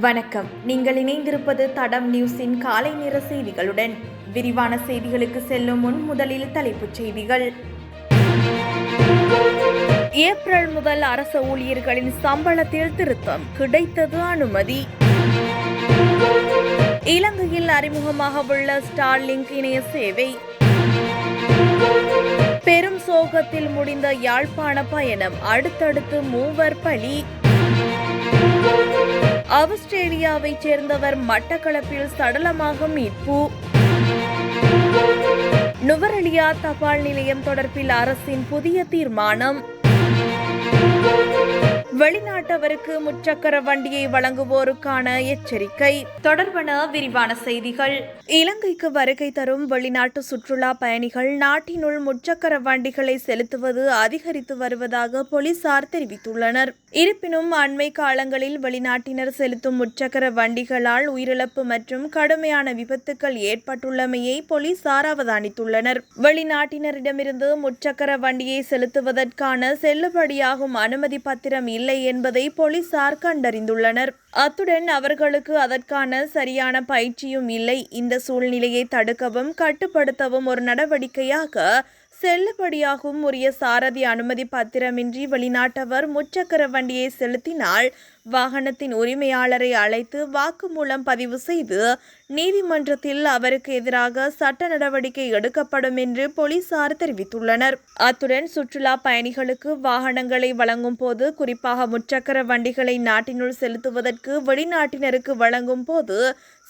வணக்கம். நீங்கள் இணைந்திருப்பது தடம் நியூஸின் காலை நேர செய்திகளுடன். விரிவான செய்திகளுக்கு செல்லும் முன் முதலில் தலைப்புச் செய்திகள். ஏப்ரல் முதல் அரசு ஊழியர்களின் சம்பளத்தில் திருத்தம். கிடைத்தது அனுமதி. இலங்கையில் அறிமுகமாக உள்ள ஸ்டார்லிங்க் இணைய சேவை. பெரும் சோகத்தில் முடிந்த யாழ்ப்பாண பயணம் அடுத்தடுத்து மூவர் பலி. ஆஸ்திரேலியாவைச் சேர்ந்தவர் மட்டக்களப்பில் சடலமாக மீட்பு நுவரெலியா தபால் நிலையம் தொடர்பில் அரசின் புதிய தீர்மானம். வெளிநாட்டவருக்கு முச்சக்கர வண்டியை வழங்குவோருக்கான எச்சரிக்கை. தொடர்பான விரிவான செய்திகள். இலங்கைக்கு வருகை தரும் வெளிநாட்டு சுற்றுலா பயணிகள் நாட்டினுள் முச்சக்கர வண்டிகளை செலுத்துவது அதிகரித்து வருவதாக போலீசார் தெரிவித்துள்ளனர். இருப்பினும் அண்மை காலங்களில் வெளிநாட்டினர் செலுத்தும் முச்சக்கர வண்டிகளால் உயிரிழப்பு மற்றும் கடுமையான விபத்துக்கள் ஏற்பட்டுள்ளமையை போலீசார் அவதானித்துள்ளனர். வெளிநாட்டினரிடமிருந்து முச்சக்கர வண்டியை செலுத்துவதற்கான செல்லுபடியாகும் அனுமதி பத்திரம் இல்லை இல்லை என்பதை போலீசார் கண்டறிந்துள்ளனர். அத்துடன் அவர்களுக்கு அதற்கான சரியான பயிற்சியும் இல்லை. இந்த சூழ்நிலையை தடுக்கவும் கட்டுப்படுத்தவும் ஒரு நடவடிக்கையாக செல்லுபடியாகும் உரிய சாரதி அனுமதி பத்திரமின்றி வெளிநாட்டவர் முச்சக்கர வண்டியை செலுத்தினால் வாகனத்தின் உரிமையாளரை அழைத்து வாக்குமூலம் பதிவு செய்து நீதிமன்றத்தில் அவருக்கு எதிராக சட்ட நடவடிக்கை எடுக்கப்படும் என்று போலீசார் தெரிவித்துள்ளனர். அத்துடன் சுற்றுலா பயணிகளுக்கு வாகனங்களை வழங்கும் போது குறிப்பாக முச்சக்கர வண்டிகளை நாட்டினுள் செலுத்துவதற்கு வெளிநாட்டினருக்கு வழங்கும் போது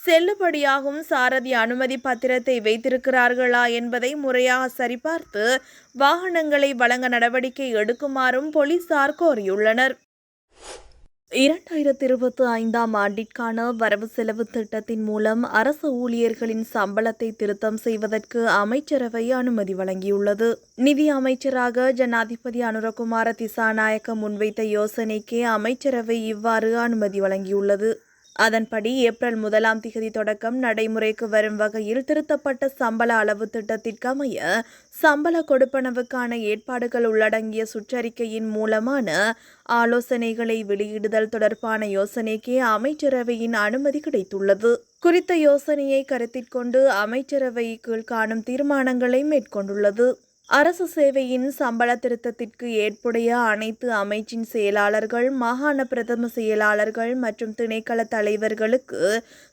செல்லுபடியாகும் சாரதி அனுமதி பத்திரத்தை வைத்திருக்கிறார்களா என்பதை முறையாக சரிபார்த்து வாகனங்களை வழங்க நடவடிக்கை எடுக்குமாறும் போலீசார் கோரியுள்ளனர். இரண்டாயிரத்தி இருபத்தி ஐந்தாம் ஆண்டிற்கான வரவு செலவு திட்டத்தின் மூலம் அரசு ஊழியர்களின் சம்பளத்தை திருத்தம் செய்வதற்கு அமைச்சரவை அனுமதி வழங்கியுள்ளது. நிதி அமைச்சராக ஜனாதிபதி அனுரகுமார திசாநாயக்க முன்வைத்த யோசனைக்கே அமைச்சரவை இவ்வாறு அனுமதி வழங்கியுள்ளது. அதன்படி ஏப்ரல் முதலாம் திகதி தொடக்கம் நடைமுறைக்கு வரும் வகையில் திருத்தப்பட்ட சம்பள அளவு திட்டத்திற்கமைய சம்பள கொடுப்பனவுக்கான ஏற்பாடுகள் உள்ளடங்கிய சுற்றறிக்கையின் மூலமான ஆலோசனைகளை வெளியிடுதல் தொடர்பான யோசனைக்கு அமைச்சரவையின் அனுமதி கிடைத்துள்ளது. குறித்த யோசனையை கருத்திற்கொண்டு அமைச்சரவை கீழ் காணும் தீர்மானங்களை மேற்கொண்டுள்ளது. அரசு சேவையின் சம்பள திருத்தத்திற்கு ஏற்புடைய அனைத்து அமைச்சின் செயலாளர்கள் மாகாண பிரதம செயலாளர்கள் மற்றும் திணைக்கள தலைவர்களுக்கு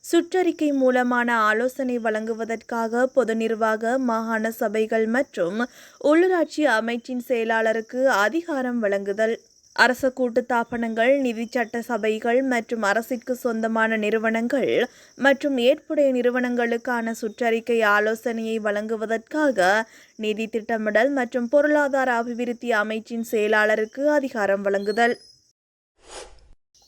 சுற்றறிக்கை மூலமான ஆலோசனை வழங்குவதற்காக பொது நிர்வாக மாகாண சபைகள் மற்றும் உள்ளூராட்சி அமைச்சின் செயலாளருக்கு அதிகாரம் வழங்குதல். அரச கூட்டுத்தாபனங்கள் நிதி சட்ட சபைகள் மற்றும் அரசிற்கு சொந்தமான நிறுவனங்கள் மற்றும் ஏற்புடைய நிறுவனங்களுக்கான சுற்றறிக்கை ஆலோசனையை வழங்குவதற்காக நிதி திட்டமிடல் மற்றும் பொருளாதார அபிவிருத்தி அமைச்சின் செயலாளருக்கு அதிகாரம் வழங்குதல்.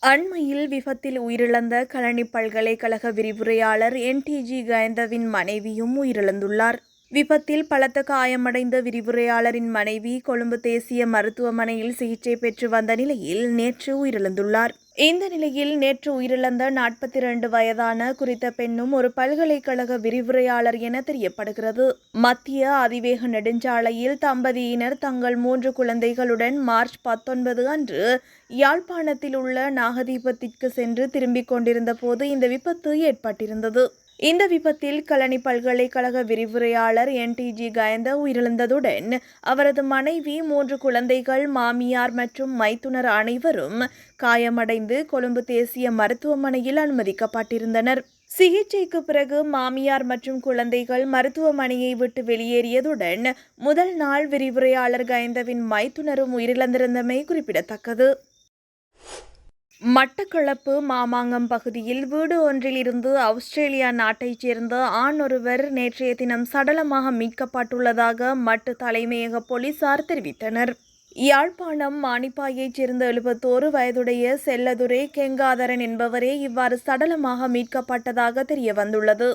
அண்மையில் விபத்தில் உயிரிழந்த கழனி பல்கலைக்கழக விரிவுரையாளர் என்டிஜி கயந்தவின் மனைவியும் உயிரிழந்துள்ளார். விபத்தில் பலத்த காயமடைந்த விரிவுரையாளரின் மனைவி கொழும்பு தேசிய மருத்துவமனையில் சிகிச்சை பெற்று வந்த நிலையில் நேற்று உயிரிழந்துள்ளார். இந்த நிலையில் நேற்று உயிரிழந்த நாற்பத்தி இரண்டு வயதான குறித்த பெண்ணும் ஒரு பல்கலைக்கழக விரிவுரையாளர் என தெரியப்படுகிறது. மத்திய அதிவேக நெடுஞ்சாலையில் தம்பதியினர் தங்கள் மூன்று குழந்தைகளுடன் மார்ச் பத்தொன்பது அன்று யாழ்ப்பாணத்தில் உள்ள நாகதீபத்திற்கு சென்று திரும்பிக் கொண்டிருந்த போது இந்த விபத்து ஏற்பட்டிருந்தது. இந்த விபத்தில் கலனி பல்கலைக்கழக விரிவுரையாளர் என்டிஜி கயந்த உயிரிழந்ததுடன் அவரது மனைவி மூன்று குழந்தைகள் மாமியார் மற்றும் மைத்துனர் அனைவரும் காயமடைந்து கொழும்பு தேசிய மருத்துவமனையில் அனுமதிக்கப்பட்டிருந்தனர். சிகிச்சைக்கு பிறகு மாமியார் மற்றும் குழந்தைகள் மருத்துவமனையை விட்டு வெளியேறியதுடன் முதல் நாள் விரிவுரையாளர் கயந்தவின் மைத்துனரும் உயிரிழந்திருந்தமை குறிப்பிடத்தக்கது. மட்டக்களப்பு மாமாங்கம் பகுதியில் வீடு ஒன்றில் இருந்து ஆஸ்திரேலியா நாட்டைச் சேர்ந்த ஆண் ஒருவர் நேற்றைய தினம் சடலமாக மீட்கப்பட்டுள்ளதாக மட்டு தலைமையக போலீசார் தெரிவித்தனர். யாழ்ப்பாணம் மாணிப்பாயைச் சேர்ந்த எழுபத்தோரு வயதுடைய செல்லதுரை கெங்காதரன் என்பவரே இவ்வாறு சடலமாக மீட்கப்பட்டதாக தெரிய வந்துள்ளது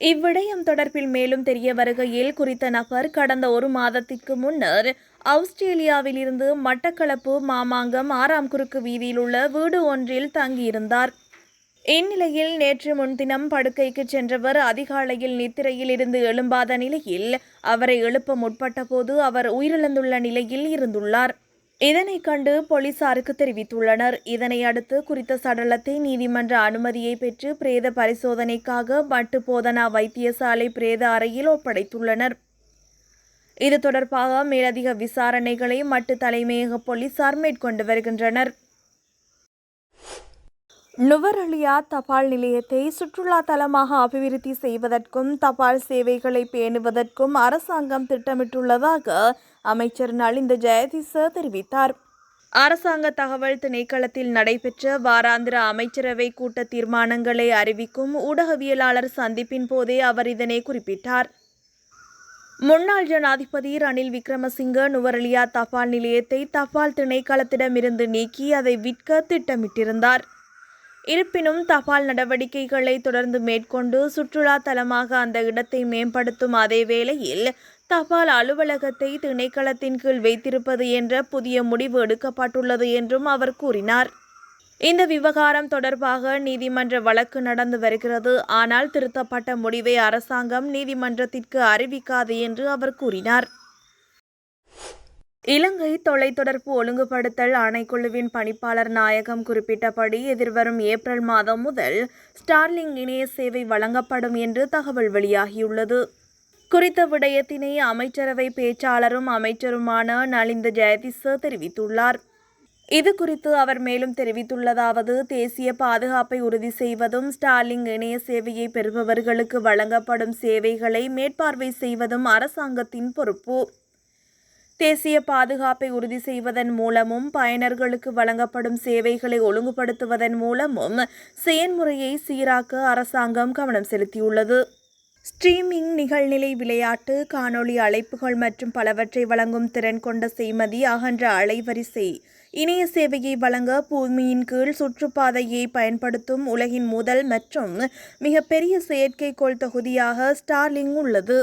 இவ்விடயம் தொடர்பில் மேலும் தெரிய வருகையில் குறித்த நபர் கடந்த ஒரு மாதத்திற்கு முன்னர் ஆஸ்திரேலியாவிலிருந்து மட்டக்களப்பு மாமாங்கம் ஆறாம் குறுக்கு வீதியில் உள்ள வீடு ஒன்றில் தங்கியிருந்தார். இந்நிலையில் நேற்று முன்தினம் படுக்கைக்கு சென்றவர் அதிகாலையில் நித்திரையில் இருந்து எழும்பாத நிலையில் அவரை எழுப்ப முற்பட்ட போது அவர் உயிரிழந்துள்ள நிலையில் இருந்துள்ளார். இதனை கண்டு போலீசாருக்கு தெரிவித்துள்ளனர். இதனை அடுத்து குறித்த சடலத்தை நீதிமன்ற அனுமதியை பெற்று பிரேத பரிசோதனைக்காக மட்டு போதனா வைத்தியசாலை பிரேத அறையில் ஒப்படைத்துள்ளனர். இது தொடர்பாக மேலதிக விசாரணைகளை மட்டு தலைமையக போலீசார் மேற்கொண்டு வருகின்றனர். நுவரலியா தபால் நிலையத்தை சுற்றுலா தலமாக அபிவிருத்தி செய்வதற்கும் தபால் சேவைகளை பேணுவதற்கும் அரசாங்கம் திட்டமிட்டுள்ளதாக அமைச்சர் நலிந்த ஜெயதிச தெரிவித்தார். அரசாங்க தகவல் திணைக்களத்தில் நடைபெற்ற வாராந்திர அமைச்சரவை கூட்ட தீர்மானங்களை அறிவிக்கும் ஊடகவியலாளர் சந்திப்பின் போதே அவர் இதனை குறிப்பிட்டார். முன்னாள் ஜனாதிபதி ரணில் விக்ரமசிங்க நுவரலியா தபால் நிலையத்தை தபால் திணைக்களத்திடமிருந்து நீக்கி அதை விற்க திட்டமிட்டிருந்தார். இருப்பினும் தபால் நடவடிக்கைகளை தொடர்ந்து மேற்கொண்டு சுற்றுலா தலமாக அந்த இடத்தை மேம்படுத்தும் அதே வேளையில் தபால் அலுவலகத்தை திணைக்களத்தின் கீழ் வைத்திருப்பது என்ற புதிய முடிவு எடுக்கப்பட்டுள்ளது என்றும் அவர் கூறினார். இந்த விவகாரம் தொடர்பாக நீதிமன்ற வழக்கு நடந்து வருகிறது. ஆனால் திருத்தப்பட்ட முடிவை அரசாங்கம் நீதிமன்றத்திற்கு அறிவிக்காது என்று அவர் கூறினார். இலங்கை தொலைத்தொடர்பு ஒழுங்குபடுத்தல் ஆணைக்குழுவின் பணிப்பாளர் நாயகம் குறிப்பிட்டபடி எதிர்வரும் ஏப்ரல் மாதம் முதல் ஸ்டார்லிங் இணைய சேவை வழங்கப்படும் என்று தகவல் வெளியாகியுள்ளது. குறித்த விடயத்தினை அமைச்சரவை பேச்சாளரும் அமைச்சருமான நலிந்த ஜெயதிச தெரிவித்துள்ளார். இது குறித்து அவர் மேலும் தெரிவித்துள்ளதாவது தேசிய பாதுகாப்பை உறுதி செய்வதும் ஸ்டாலிங் இணைய சேவையை பெறுபவர்களுக்கு வழங்கப்படும் சேவைகளை மேற்பார்வை செய்வதும் அரசாங்கத்தின் பொறுப்பு. தேசிய பாதுகாப்பை உறுதி செய்வதன் மூலமும் பயனர்களுக்கு வழங்கப்படும் சேவைகளை ஒழுங்குபடுத்துவதன் மூலமும் செயன்முறையை சீராக்க அரசாங்கம் கவனம் செலுத்தியுள்ளது. ஸ்ட்ரீமிங் நிகழ்நிலை விளையாட்டு காணொளி அழைப்புகள் மற்றும் பலவற்றை வழங்கும் திறன் கொண்ட செய்மதி அகன்ற அலைவரிசை இணைய சேவையை வழங்க பூமியின் கீழ் சுற்றுப்பாதையை பயன்படுத்தும் உலகின் முதல் மற்றும் மிகப்பெரிய செயற்கைக்கோள் தொகுதியாக ஸ்டார்லிங் உள்ளது.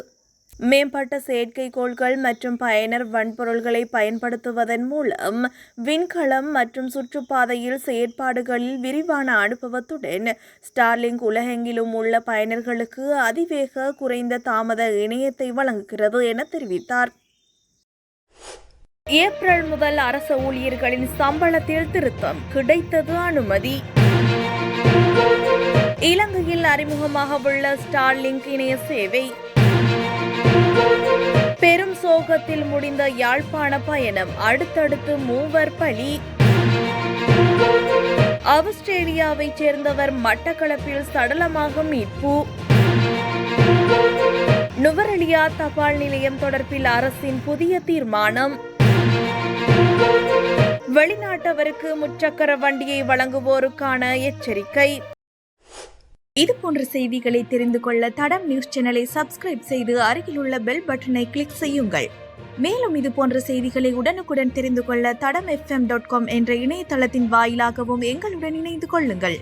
மேம்பட்ட செயற்கைக்கோள்கள் மற்றும் பயனர் வன்பொருள்களை பயன்படுத்துவதன் மூலம் விண்கலம் மற்றும் சுற்றுப்பாதையில் செயற்பாடுகளில் விரிவான அனுபவத்துடன் ஸ்டார்லிங்க் உலகெங்கிலும் உள்ள பயனர்களுக்கு அதிவேக குறைந்த தாமத இணையத்தை வழங்குகிறது என தெரிவித்தார். ஏப்ரல் முதல் அரச ஊழியர்களின் சம்பளத்தில் திருத்தம். கிடைத்தது அனுமதி. இலங்கையில் அறிமுகமாக உள்ள ஸ்டார்லிங்க் இணைய சேவை. பெரும் சோகத்தில் முடிந்த யாழ்ப்பாண பயணம் அடுத்தடுத்து மூவர் பலி. ஆஸ்திரேலியாவைச் சேர்ந்தவர் மட்டக்களப்பில் சடலமாக மீட்பு. நுவரலியா தபால் நிலையம் தொடர்பில் அரசின் புதிய தீர்மானம். வெளிநாட்டவருக்கு முச்சக்கர வண்டியை வழங்குவோருக்கான எச்சரிக்கை. இது போன்ற செய்திகளை தெரிந்து கொள்ள தடம் நியூஸ் சேனலை சப்ஸ்கிரைப் செய்து அருகிலுள்ள பெல் பட்டனை கிளிக் செய்யுங்கள். மேலும் இது போன்ற செய்திகளை உடனுக்குடன் தெரிந்து கொள்ள தடம் எஃப்எம் டாட் காம் என்ற இணையதளத்தின் வாயிலாகவும் எங்களுடன் இணைந்து கொள்ளுங்கள்.